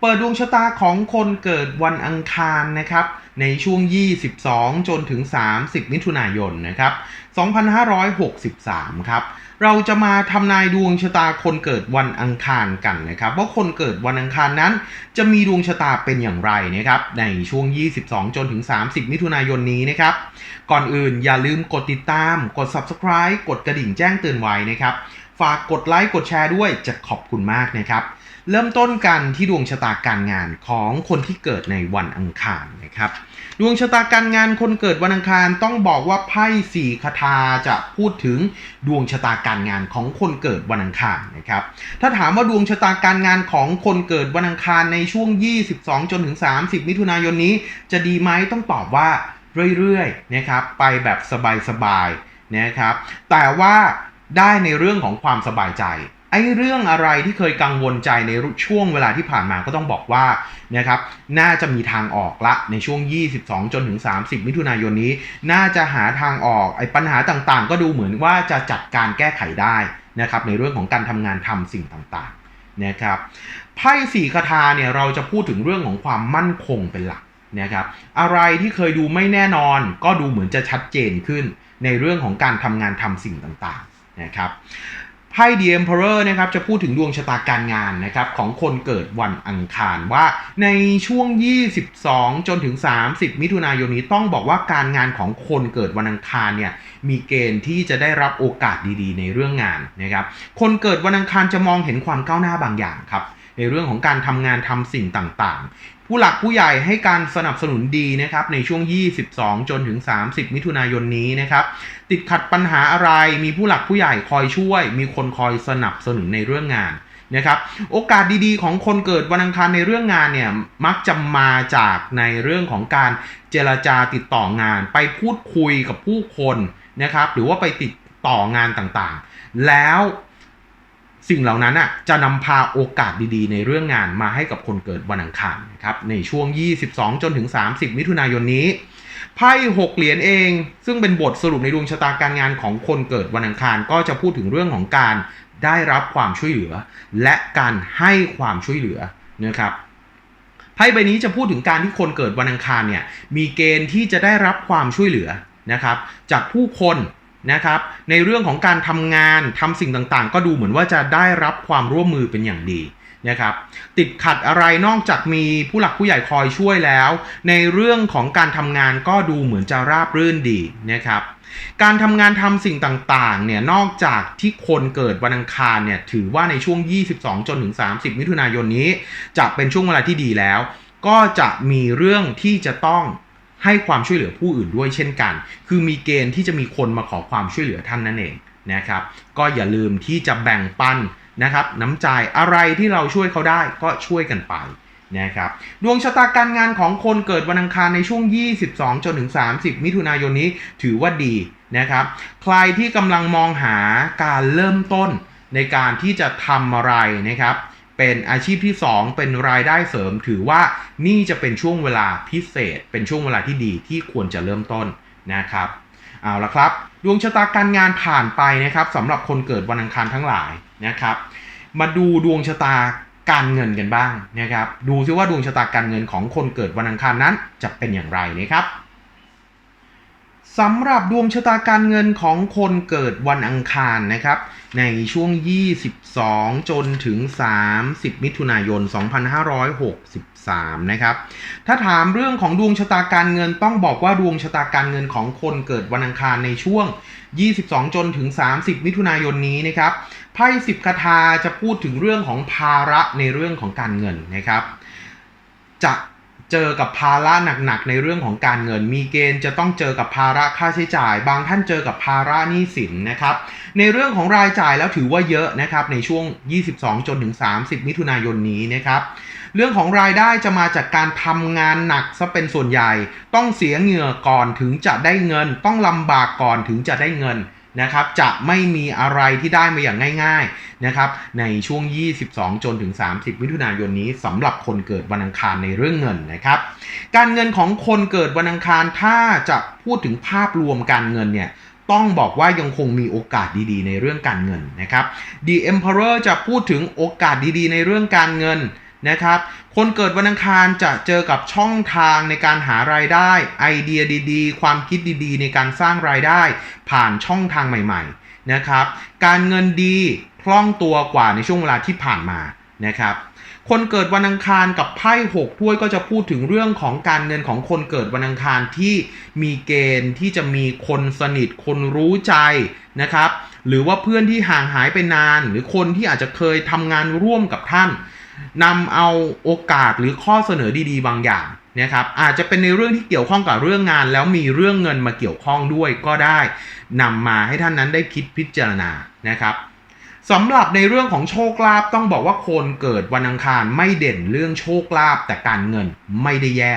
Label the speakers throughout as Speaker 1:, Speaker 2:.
Speaker 1: เปิดดวงชะตาของคนเกิดวันอังคารนะครับ ในช่วง 22 จนถึง 30 มิถุนายนนะครับ 2563 ครับ เราจะมาทำนายดวงชะตาคนเกิดวันอังคารกันนะครับว่าคนเกิดวันอังคารนั้น จะมีดวงชะตาเป็นอย่างไรนะครับในช่วง 22 จนถึง 30 มิถุนายนนี้นะครับ ก่อนอื่นอย่าลืมกดติดตาม กด subscribe กดกระดิ่งแจ้งเตือนไว้นะครับ ฝากกดไลค์กดแชร์ด้วยจะขอบคุณมากนะครับ เริ่มต้นกันที่ดวงชะตาการงานของคนที่เกิดในวันอังคารนะครับ ดวงชะตาการงานคนเกิดวันอังคารต้องบอกว่าไพ่สี่คาถาจะพูดถึงดวงชะตาการงานของคนเกิดวันอังคารนะครับ ถ้าถามว่าดวงชะตาการงานของคนเกิดวันอังคารในช่วง 22 จนถึง 30 มิถุนายนนี้ จะดีไหมต้องตอบว่าเรื่อยๆนะครับไปแบบสบายๆนะครับ แต่ว่าได้ในเรื่องของความสบายใจ ไอ้เรื่องอะไรที่เคยกังวลใจในช่วงเวลาที่ผ่านมาก็ต้องบอกว่านะครับน่าจะมีทางออกละในช่วง 22 จนถึง 30 มิถุนายนนี้ น่าจะหาทางออกไอ้ปัญหาต่างๆ ก็ดูเหมือนว่าจะจัดการแก้ไขได้นะครับในเรื่องของการทำงานทำสิ่งต่างๆนะครับไพ่สี่คาถาเนี่ยเราจะพูดถึงเรื่องของความมั่นคงเป็นหลักนะครับอะไรที่เคยดูไม่แน่นอน ก็ดูเหมือนจะชัดเจนขึ้นในเรื่องของการทำงานทำสิ่งต่างๆนะครับ ไพ่ The Emperor นะครับจะพูดถึงดวงชะตาการงานนะครับของคนเกิดวันอังคารว่าในช่วง 22 จนถึง 30 มิถุนายนนี้ต้องบอกว่าการงานของคนเกิดวันอังคารเนี่ยมีเกณฑ์ที่จะได้รับโอกาสดีๆ ในเรื่องงานนะครับคนเกิดวันอังคารจะมองเห็นความก้าวหน้าบางอย่างครับในเรื่องของการทำงานทำสิ่งต่างๆ ผู้หลักผู้ใหญ่ให้การสนับสนุนดีนะครับในช่วง 22 จนถึง 30 มิถุนายนนี้นะครับ ติดขัดปัญหาอะไรมีผู้หลักผู้ใหญ่คอยช่วย มีคนคอยสนับสนุนในเรื่องงานนะครับโอกาสดีๆ ของคนเกิดวันอังคารในเรื่องงานเนี่ยมักจะมาจากในเรื่องของการเจรจาติดต่องาน ไปพูดคุยกับผู้คนนะครับหรือว่าไปติดต่องานต่างๆ แล้ว สิ่งเหล่านั้นอะจะนำพาโอกาสดีๆ ในเรื่องงานมาให้กับคนเกิดวันอังคารนะครับในช่วง 22 จนถึง 30 มิถุนายนนี้ไพ่หกเหรียญเอง ซึ่งเป็นบทสรุปในดวงชะตาการงานของคนเกิดวันอังคารก็จะพูดถึงเรื่องของการได้รับความช่วยเหลือ และการให้ความช่วยเหลือนะครับไพ่ใบนี้จะพูดถึงการที่คนเกิดวันอังคารเนี่ยมีเกณฑ์ที่จะได้รับความช่วยเหลือนะครับจากผู้คน นะครับในเรื่องของการทำงานทำสิ่งต่างๆ ก็ดูเหมือนว่าจะได้รับความร่วมมือเป็นอย่างดีนะครับติดขัดอะไรนอกจากมีผู้หลักผู้ใหญ่คอยช่วยแล้ว ในเรื่องของการทำงานก็ดูเหมือนจะราบรื่นดีนะครับการทำงานทำสิ่งต่างๆเนี่ยนอกจากที่คนเกิดวันอังคารเนี่ยถือว่าในช่วง 22 จนถึง 30 มิถุนายนนี้ จะเป็นช่วงเวลาที่ดีแล้ว ก็จะมีเรื่องที่จะต้อง ให้ความช่วยเหลือผู้อื่นด้วยเช่นกัน คือมีเกณฑ์ที่จะมีคนมาขอความช่วยเหลือท่านนั่นเองนะครับ ก็อย่าลืมที่จะแบ่งปันนะครับน้ำใจอะไรที่เราช่วยเขาได้ก็ช่วยกันไปนะครับดวงชะตาการงานของคนเกิดวันอังคารในช่วง 22 จนถึง 30 มิถุนายนนี้ถือว่าดีนะครับ ใครที่กำลังมองหาการเริ่มต้นในการที่จะทำอะไรนะครับ เป็นอาชีพที่ 2 เป็นรายได้เสริม ถือว่านี่จะเป็นช่วงเวลาพิเศษ เป็นช่วงเวลาที่ดีที่ควรจะเริ่มต้นนะครับเอาละครับ ดวงชะตาการงานผ่านไปนะครับสำหรับคนเกิดวันอังคารทั้งหลายนะครับ มาดูดวงชะตาการเงินกันบ้างนะครับ ดูซิว่าดวงชะตาการเงินของคนเกิดวันอังคารนั้นจะเป็นอย่างไรนะครับ สำหรับดวงชะตาการเงินของคนเกิดวันอังคารนะครับ ในช่วง 22 จนถึง 30 มิถุนายน 2563 นะครับ ถ้าถามเรื่องของดวงชะตาการเงินต้องบอกว่าดวงชะตาการเงินของคนเกิดวันอังคารในช่วง 22 จนถึง 30 มิถุนายนนี้นะครับไพ่สิบคาถาจะพูดถึงเรื่องของภาระในเรื่องของการเงินนะครับ จะ เจอกับภาระหนักๆในเรื่องของการเงิน มีเกณฑ์จะต้องเจอกับภาระค่าใช้จ่าย บางท่านเจอกับภาระหนี้สินนะครับ ในเรื่องของรายจ่ายแล้วถือว่าเยอะนะครับในช่วง 22 จนถึง 30 มิถุนายนนี้นะครับ เรื่องของรายได้จะมาจากการทำงานหนักซะเป็นส่วนใหญ่ ต้องเสียเหงื่อก่อนถึงจะได้เงิน ต้องลำบากก่อนถึงจะได้เงิน นะครับจะไม่มีอะไรที่ได้มาอย่างง่ายๆนะครับในช่วง 22 จนถึง 30 มิถุนายนนี้สำหรับคนเกิดวันอังคารในเรื่องเงินนะครับ การเงินของคนเกิดวันอังคารถ้าจะพูดถึงภาพรวมการเงินเนี่ยต้องบอกว่ายังคงมีโอกาสดีๆ ในเรื่องการเงินนะครับ The Emperor จะพูดถึงโอกาสดีๆ ในเรื่องการเงิน นะครับ คนเกิดวันอังคารจะเจอกับช่องทางในการหารายได้ ไอเดียดีๆ ความคิดดีๆ ในการสร้างรายได้ ผ่านช่องทางใหม่ๆนะครับ การเงินดีคล่องตัวกว่าในช่วงเวลาที่ผ่านมานะครับ คนเกิดวันอังคารกับไพ่หกถ้วยก็จะพูดถึงเรื่องของการเงินของคนเกิดวันอังคารที่มีเกณฑ์ที่จะมีคนสนิทคนรู้ใจนะครับ หรือว่าเพื่อนที่ห่างหายไปนาน หรือคนที่อาจจะเคยทำงานร่วมกับท่าน นำเอาโอกาสหรือข้อเสนอดีๆ บางอย่างนะครับอาจจะเป็นในเรื่องที่เกี่ยวข้องกับเรื่องงาน แล้วมีเรื่องเงินมาเกี่ยวข้องด้วยก็ได้นำมาให้ท่านนั้นได้คิดพิจารณานะครับสำหรับในเรื่องของโชคลาภต้องบอกว่าคนเกิดวันอังคารไม่เด่นเรื่องโชคลาภแต่การเงินไม่ได้แย่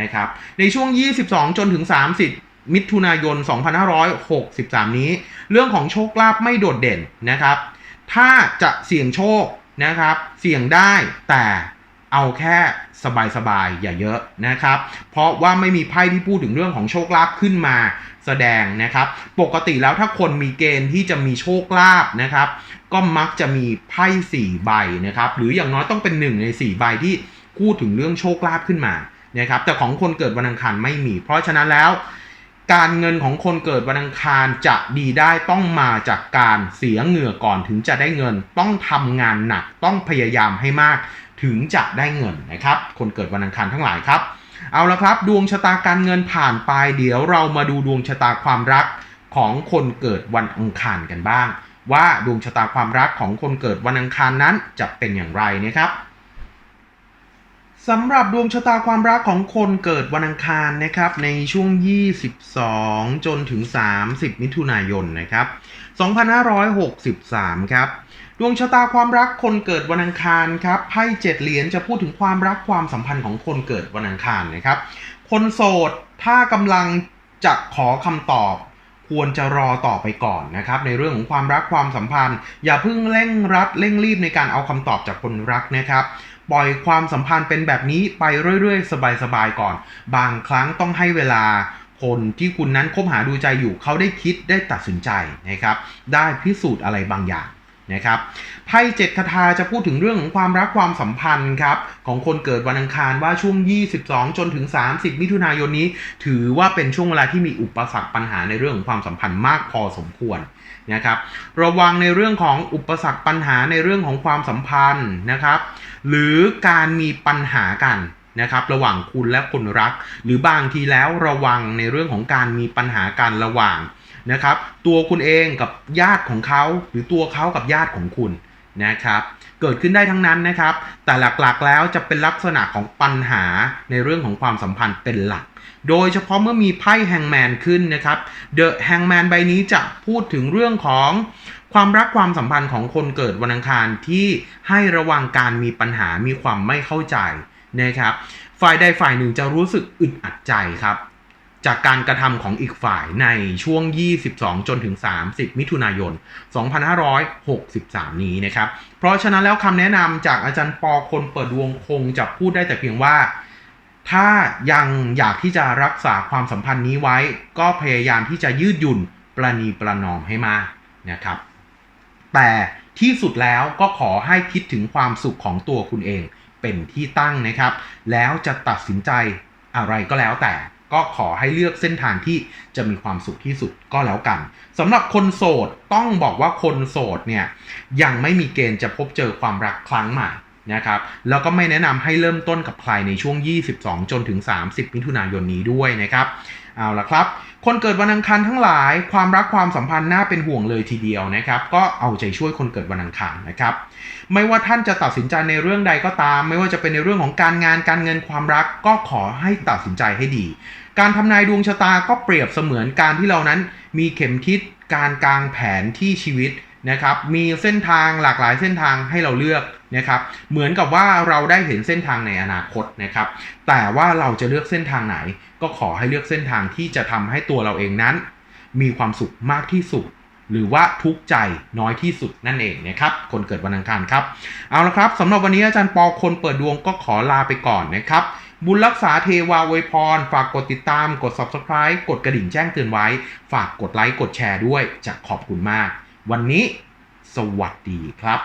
Speaker 1: นะครับในช่วง 22 จนถึง 30 มิถุนายน 2563 นี้ เรื่องของโชคลาภไม่โดดเด่นนะครับ ถ้าจะเสี่ยงโชค นะครับ เสี่ยงได้แต่เอาแค่สบายๆอย่าเยอะนะครับ เพราะว่าไม่มีไพ่ที่พูดถึงเรื่องของโชคลาภขึ้นมาแสดงนะครับ ปกติแล้วถ้าคนมีเกณฑ์ที่จะมีโชคลาภนะครับ ก็มักจะมีไพ่สี่ใบนะครับ หรืออย่างน้อยต้องเป็นหนึ่งในสี่ใบที่พูดถึงเรื่องโชคลาภขึ้นมานะครับ แต่ของคนเกิดวันอังคารไม่มี เพราะฉะนั้นแล้ว การเงินของคนเกิดวันอังคารจะดีได้ต้องมาจากการเสียเหงื่อก่อนถึงจะได้เงิน ต้องทำงานหนักต้องพยายามให้มาก ถึงจะได้เงินนะครับ คนเกิดวันอังคารทั้งหลายครับ เอาละครับ ดวงชะตาการเงินผ่านไป เดี๋ยวเรามาดูดวงชะตาความรักของคนเกิดวันอังคารกันบ้าง ว่าดวงชะตาความรักของคนเกิดวันอังคารนั้นจะเป็นอย่างไรนะครับ สำหรับดวงชะตาความรักของคนเกิดวันอังคารนะครับ ในช่วง 22 จนถึง 30 มิถุนายนนะครับ 2563 ครับ ดวงชะตาความรักคนเกิดวันอังคารครับไพ่เจ็ดเหรียญจะพูดถึงความรักความสัมพันธ์ของคนเกิดวันอังคารนะครับ คนโสดถ้ากำลังจะขอคำตอบควรจะรอต่อไปก่อนนะครับ ในเรื่องของความรักความสัมพันธ์ อย่าเพิ่งเร่งรัดเร่งรีบในการเอาคำตอบจากคนรักนะครับ ปล่อยความสัมพันธ์เป็นแบบนี้ไปเรื่อยๆ สบายๆก่อน บางครั้งต้องให้เวลาคนที่คุณนั้นคบหาดูใจอยู่เขาได้คิดได้ตัดสินใจนะครับ ได้พิสูจน์อะไรบางอย่างนะครับไพ่เจ็ดคาถาจะพูดถึงเรื่องของความรักความสัมพันธ์ครับของคนเกิดวันอังคารว่าช่วง 22 จนถึง 30 มิถุนายนนี้ ถือว่าเป็นช่วงเวลาที่มีอุปสรรคปัญหาในเรื่องของความสัมพันธ์มากพอสมควร นะครับ ระวังในเรื่องของอุปสรรคปัญหาในเรื่องของความสัมพันธ์นะครับ หรือการมีปัญหากันนะครับ ระหว่างคุณและคนรัก หรือบางทีแล้วระวังในเรื่องของการมีปัญหากันระหว่างนะครับ ตัวคุณเองกับญาติของเขา หรือตัวเขากับญาติของคุณนะครับ เกิดขึ้นได้ทั้งนั้นนะครับ แต่หลักๆแล้วจะเป็นลักษณะของปัญหาในเรื่องของความสัมพันธ์เป็นหลัก โดยเฉพาะเมื่อมีไพ่แฮงแมนขึ้นนะครับเดอะแฮงแมนใบนี้จะพูดถึงเรื่องของความรักความสัมพันธ์ของคนเกิดวันอังคารที่ให้ระวังการมีปัญหามีความไม่เข้าใจนะครับ ฝ่ายใดฝ่ายหนึ่งจะรู้สึกอึดอัดใจครับ จากการกระทำของอีกฝ่ายในช่วง 22 จนถึง 30 มิถุนายน 2563 นี้นะครับ เพราะฉะนั้นแล้วคำแนะนำจากอาจารย์ปอคนเปิดดวงคงจะพูดได้แต่เพียงว่า ถ้ายังอยากที่จะรักษาความสัมพันธ์นี้ไว้ ก็พยายามที่จะยืดหยุ่นประนีประนอมให้มากนะครับ แต่ที่สุดแล้วก็ขอให้คิดถึงความสุขของตัวคุณเองเป็นที่ตั้งนะครับ แล้วจะตัดสินใจอะไรก็แล้วแต่ ก็ขอให้เลือกเส้นทางที่จะมีความสุขที่สุดก็แล้วกันสำหรับคนโสดต้องบอกว่าคนโสดเนี่ยยังไม่มีเกณฑ์จะพบเจอความรักครั้งใหม่นะครับแล้วก็ไม่แนะนำให้เริ่มต้นกับใครในช่วง 22 จนถึง 30 มิถุนายนนี้ด้วยนะครับเอาละครับ คนเกิดวันอังคารทั้งหลายความรักความสัมพันธ์น่าเป็นห่วงเลยทีเดียวนะครับ ก็เอาใจช่วยคนเกิดวันอังคารนะครับ ไม่ว่าท่านจะตัดสินใจในเรื่องใดก็ตาม ไม่ว่าจะเป็นในเรื่องของการงานการเงินความรักก็ขอให้ตัดสินใจให้ดี การทำนายดวงชะตาก็เปรียบเสมือนการที่เรานั้นมีเข็มทิศการกลางแผนที่ชีวิตนะครับ มีเส้นทางหลากหลายเส้นทางให้เราเลือกนะครับ เหมือนกับว่าเราได้เห็นเส้นทางในอนาคตนะครับ แต่ว่าเราจะเลือกเส้นทางไหน ก็ขอให้เลือกเส้นทางที่จะทำให้ตัวเราเองนั้น มีความสุขมากที่สุด หรือว่าทุกข์ใจน้อยที่สุดนั่นเองนะครับ คนเกิดวันอังคารครับ เอาละครับสำหรับวันนี้อาจารย์ปอคนเปิดดวงก็ขอลาไปก่อนนะครับ บุญรักษาเทวาวยพร ฝากกดติดตาม กด subscribe กดกระดิ่งแจ้งเตือนไว้ ฝากกดไลค์ กดแชร์ด้วย จะขอบคุณมาก วันนี้ สวัสดีครับ